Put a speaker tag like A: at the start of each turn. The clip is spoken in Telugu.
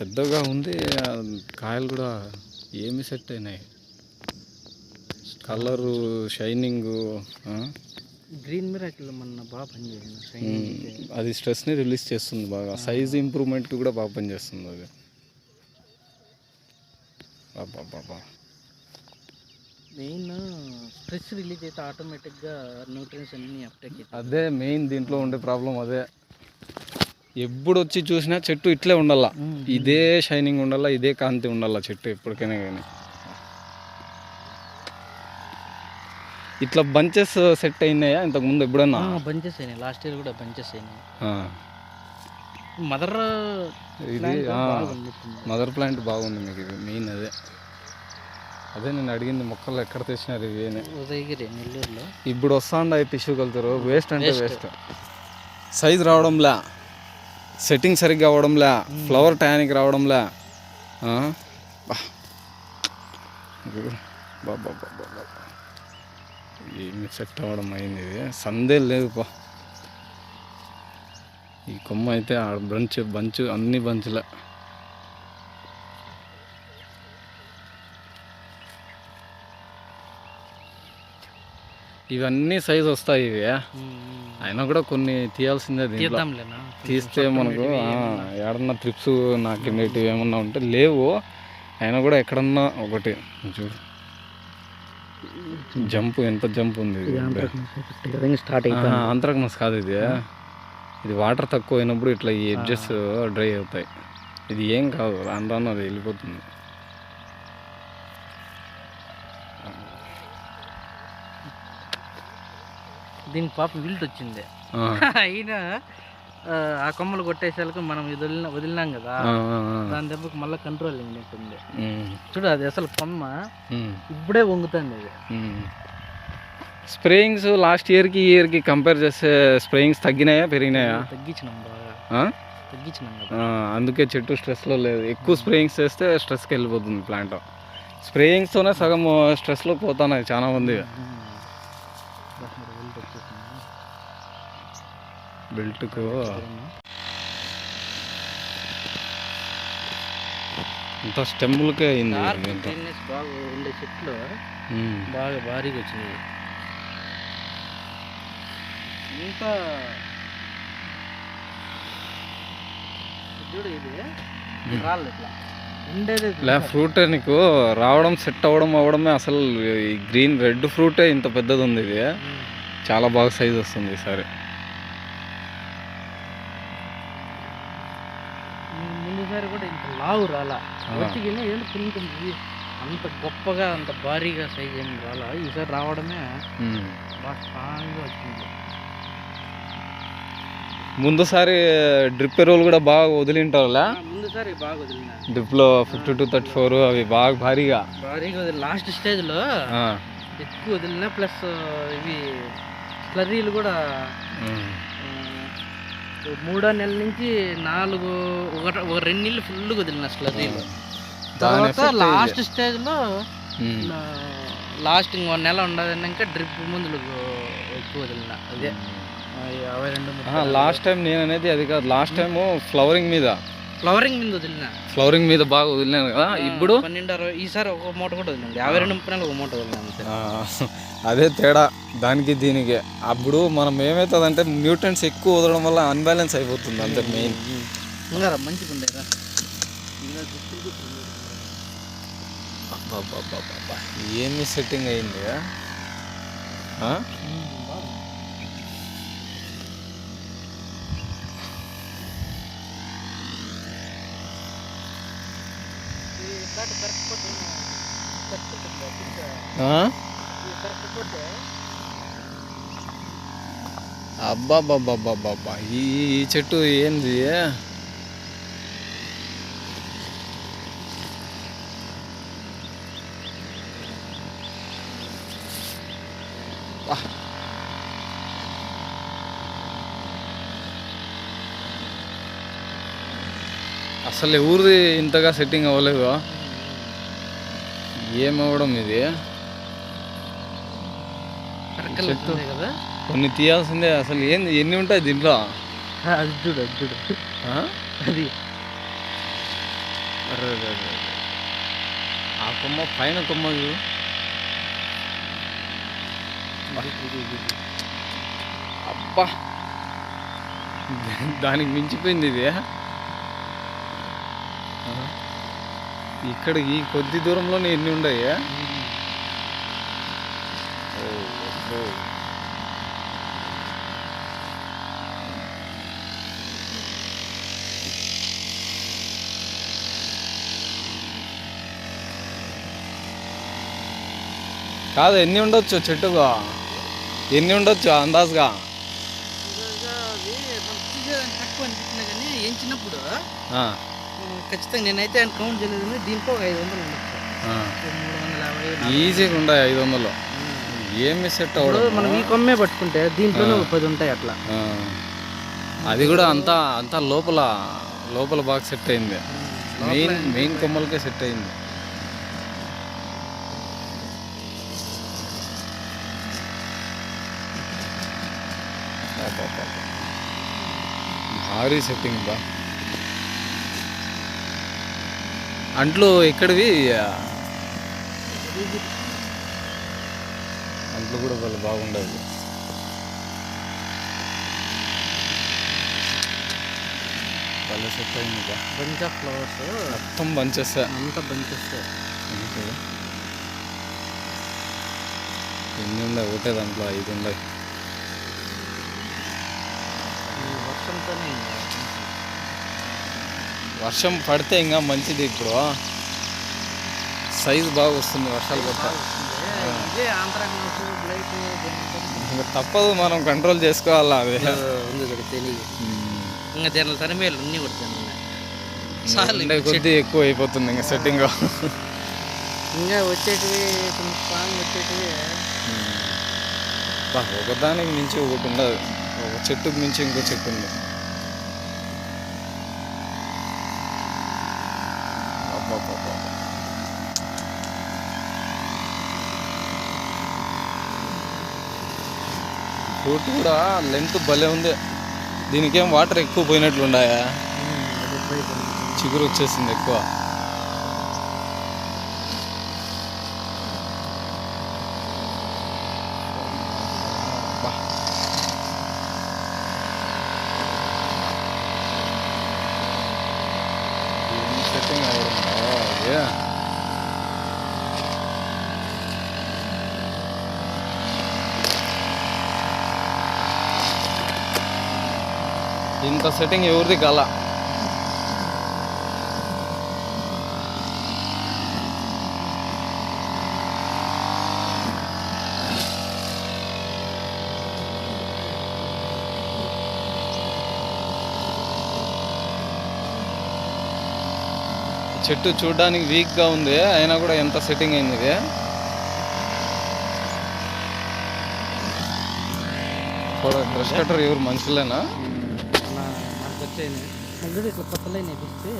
A: పెద్దగా ఉంది కాయలు కూడా ఏమి సెట్ అయినాయి. కలరు షైనింగ్
B: గ్రీన్ మిరాకిల్ మొన్న బాగా పనిచేసింది.
A: అది స్ట్రెస్ని రిలీజ్ చేస్తుంది బాగా. సైజ్ ఇంప్రూవ్మెంట్కి కూడా బాగా పనిచేస్తుంది అది. బాబా
B: మెయిన్ స్ట్రెస్ రిలీజ్ అయితే ఆటోమేటిక్గా న్యూట్రియన్స్ అన్ని అప్టేక్
A: అదే మెయిన్ దీంట్లో ఉండే ప్రాబ్లం అదే. ఎప్పుడు వచ్చి చూసినా చెట్టు ఇట్లే ఉండాల. ఇదే షైనింగ్ ఉండాలా ఇదే కాంతి ఉండాలా చెట్టు ఎప్పటికైనా కానీ ఇట్లా బంచెస్ సెట్ అయినాయా ఇంతకుముందు ఎప్పుడన్నా?
B: బంచెస్ అయినాయి. లాస్ట్ ఇయర్ కూడా బంచెస్ అయినాయి. మదర్
A: ఇది మదర్ ప్లాంట్ బాగుంది మీకు ఇది మెయిన్ అదే. అదే నేను అడిగింది మొక్కలు ఎక్కడ తెచ్చినారు ఇవి
B: ఉదయగిరి నెల్లూరులో.
A: ఇప్పుడు వస్తాండ టిష్యూ కలుతారు. వేస్ట్ అంటే వేస్ట్ సైజ్ రావడంలే. సెట్టింగ్ సరిగ్గా అవ్వడంలే ఫ్లవర్ టయానికి రావడంలే. ఏమి సెట్ అవ్వడం అయింది ఇది? సందే లేదు పా. ఈ కొమ్మ అయితే ఆ బంచ్ బంచ్ అన్ని బంచులే. ఇవన్నీ సైజ్ వస్తాయి ఇవి. అయినా కూడా కొన్ని తీయాల్సిందే దీంట్లో. తీస్తే మనకు ఆ, ఏడన్నా ట్రిప్స్ నాకిండేటివి ఏమన్నా ఉంటే లేవు. అయినా కూడా ఎక్కడన్నా ఒకటి. చూడు. జంప్ ఎంత జంప్ ఉంది.
B: స్టార్ట్
A: ఆంత్రాక్నస్ కాదు ఇది. ఇది వాటర్ తక్కువ అయినప్పుడు ఇట్లా ఈ ఎడ్జెస్ డ్రై అవుతాయి. ఇది ఏం కాదు రాను రాను అది వెళ్ళిపోతుంది.
B: దీనికి పాప విల్ట్ వచ్చింది అయినా ఆ, కొమ్మలు కొట్టేసాలకు మనం వదిలిన వదిలినాం కదా. దాని దెబ్బకి మళ్ళీ కంట్రోల్ ఉంటుంది చూడు అది అసలు కొమ్మ ఇప్పుడే వంగుతుంది అది.
A: స్ప్రేయింగ్స్ లాస్ట్ ఇయర్కి ఇయర్కి కంపేర్ చేస్తే స్ప్రేయింగ్స్ తగ్గినాయా పెరిగినాయా?
B: తగ్గించినాం బాగా? తగ్గించినాం
A: అందుకే చెట్టు స్ట్రెస్లో లేదు. ఎక్కువ స్ప్రేయింగ్స్ చేస్తే స్ట్రెస్కి వెళ్ళిపోతుంది ప్లాంట్. స్ప్రేయింగ్స్తోనే సగం స్ట్రెస్లో పోతున్నాయి చాలా మంది
B: ఉమ్. బా, మరి wilt వచ్చేసింది.
A: బెల్ట్కు. ఇంత స్టెమ్లకే అయింది
B: బాగా ఉండే చెట్లు. బాగా భారీగా వచ్చినాయి. ఇంకా చూడు ఇది. రాళ్ళు ఇట్లా. ఉండేది
A: లే ఫ్రూటే నీకు రావడం సెట్ అవ్వడం అవ్వడమే అసలు ఈ గ్రీన్ రెడ్ ఫ్రూటే ఇంత పెద్దది ఉంది ఇది. చాలా బాగా సైజ్ వస్తుంది ఈసారి.
B: ముందుసారి కూడా ఇంత లావు రాలా? వచ్చిగానే ఇది అంత గొప్పగా అంత భారీగా సైజ్ ఏం రాలా? ఈసారి రావడమే. బాగా స్ట్రాంగ్గా వచ్చింది.
A: ముందుసారి డ్రిప్ ఎరువులు కూడా బాగా వదిలింటారులే?
B: ముందుసారి బాగా వదిలిన.
A: డ్రిప్లో ఫిఫ్టీ టూ థర్టీ ఫోర్ అవి బాగా భారీగా.
B: భారీగా వదిలి లాస్ట్ స్టేజ్లో
A: ఆ.
B: ఎక్కువ వదిలిన ప్లస్ ఇవి స్లర్రీలు కూడా మూడో నెల నుంచి నాలుగు ఒక ఒక రెండు నెలలు ఫుల్గా వదిలిన స్లర్రీలు
A: దాని
B: తర్వాత లాస్ట్ స్టేజ్లో. లాస్ట్ ఇంకో నెల ఉండదన్నాక డ్రిప్ మందులు ఎక్కువ వదిలిన అదే.
A: లాస్ట్ టైం నేను అనేది అది కాదు. లాస్ట్ టైం ఫ్లవరింగ్ మీద.
B: ఫ్లవరింగ్ మీద వదిలిన.
A: ఫ్లవరింగ్ మీద బాగా వదిలినాను కదా ఇప్పుడు?
B: పన్నెండు అరవై ఈసారి ఒక మూట కూడా వదిలింది యాభై రెండు ముప్పై ఒక మూట వదిలిన అంతే.
A: ఆ, అదే తేడా దానికి దీనికి. అప్పుడు మనం ఏమవుతుందంటే న్యూట్రియన్స్ ఎక్కువ వదలడం వల్ల అన్బ్యాలెన్స్ అయిపోతుంది అంతే మెయిన్.
B: ఇంకా మంచిగా ఉండేదా
A: ఏమి సెట్టింగ్ అయింది అబ్బాబ్బాబ్బాబ్బా ఈ ఈ చెట్టు ఏంది వా. అసలు ఎవరిది ఇంతగా సెట్టింగ్ అవ్వలేదు ఏమవ్వడం ఇది చెట్టు. కొన్ని తీయాల్సిందే అసలు ఏంది ఎన్ని ఉంటాయి దీంట్లో
B: అది చూడు అది చూడు
A: ఆ?
B: అది.
A: ఆ కొమ్మ పైన కొమ్మ చూడు. అబ్బా దానికి మించిపోయింది ఇది. ఇక్కడ ఈ కొద్ది దూరంలోనే ఎన్ని ఉన్నాయి కాదు ఎన్ని ఉండొచ్చు చెట్టుగా ఎన్ని ఉండొచ్చు అందాజుగా?
B: తక్కువ అనిపించినా కానీ
A: ఆ,
B: ఖచ్చితంగా నేనైతే ఆయన కౌంట్ చేయలేదు దీంట్లో ఒక ఐదు వందలు ఉండొచ్చు.
A: ఈజీగా ఉన్నాయి ఐదు వందలు. ఏమి సెట్ అవ్వడం
B: మనం ఈ కొమ్మే పట్టుకుంటే దీంట్లోనే పది ఉంటాయి అట్లా.
A: అది కూడా అంతా అంతా లోపల లోపల బాగా సెట్ అయింది. మెయిన్ మెయిన్ కొమ్మలకే సెట్ అయింది. భారీ సెట్టింగ్ బా. అంట్లు ఎక్కడివి? అంట్లు కూడా వాళ్ళు బాగుండవు. భలే సెట్ అయింది
B: బంచ్ ఆఫ్ ఫ్లవర్స్.
A: మొత్తం బంచెస్సా
B: అంతా బంచెస్.
A: ఎన్ని ఉన్నాయి? ఒకటే దాంట్లో ఐదు ఉన్నాయి.
B: వర్షంతోనే
A: వర్షం పడితే ఇంకా మంచిది ఇప్పుడు. సైజు బాగా వస్తుంది వర్షాలు
B: బ్లైట్
A: ఇంకా తప్పదు మనం కంట్రోల్ చేసుకోవాలా అది.
B: ఇంకా తిన్నాయి చాలు
A: ఉండే కొద్దీ ఎక్కువ అయిపోతుంది ఇంకా సెట్టింగ్
B: ఇంకా వచ్చేటివి స్ట్రాంగ్ వచ్చేటివి.
A: ఒకదానికి మించి ఒకటి ఉండదు. ఒక చెట్టుకు మించి ఇంకో చెట్టు ఉంది అబ్బబ్బబ్బబ్బ. కూడా లెంత్ భలే ఉంది. దీనికేం వాటర్ ఎక్కువ
B: పోయినట్లుండాయా
A: చిగురు వచ్చేసింది ఎక్కువ. సెట్టింగ్ అవ్వడం రా, ఇది. ఇంత సెట్టింగ్ ఎవరిది చెట్టు చూడడానికి వీక్గా ఉంది అయినా కూడా ఎంత సెట్టింగ్ అయింది ఇది? బ్రష్ కట్టర్ ఎవరు మనుషులేనా?
B: కొత్త లైన్ వేపిస్తే